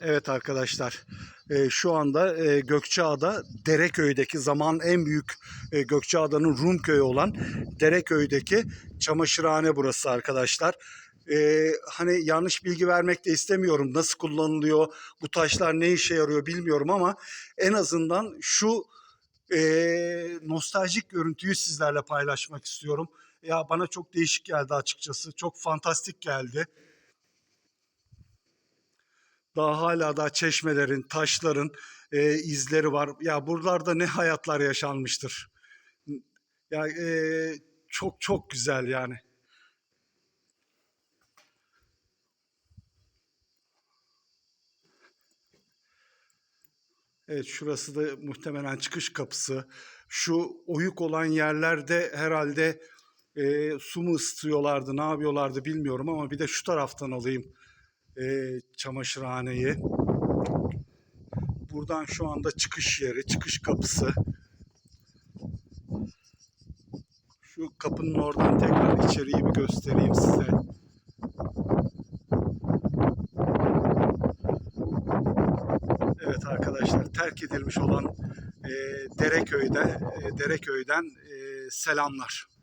Evet arkadaşlar, e, şu anda e, Gökçeada Dereköy'deki zaman en büyük e, Gökçeada'nın Rum köyü olan Dereköy'deki çamaşırhane burası arkadaşlar. E, hani yanlış bilgi vermek de istemiyorum. Nasıl kullanılıyor, bu taşlar ne işe yarıyor bilmiyorum ama en azından şu e, nostaljik görüntüyü sizlerle paylaşmak istiyorum. Ya bana çok değişik geldi açıkçası. Çok fantastik geldi. Daha hala da çeşmelerin, taşların e, izleri var. Ya buralarda ne hayatlar yaşanmıştır. Ya e, çok çok güzel yani. Evet şurası da muhtemelen çıkış kapısı. Şu oyuk olan yerlerde herhalde e, su mu ısıtıyorlardı, ne yapıyorlardı bilmiyorum ama bir de şu taraftan alayım e, çamaşırhaneyi. Buradan şu anda çıkış yeri, çıkış kapısı. Şu kapının oradan tekrar içeriği bir göstereyim size. Evet arkadaşlar terk edilmiş olan e, Dereköy'de, e, Dereköy'den e, selamlar.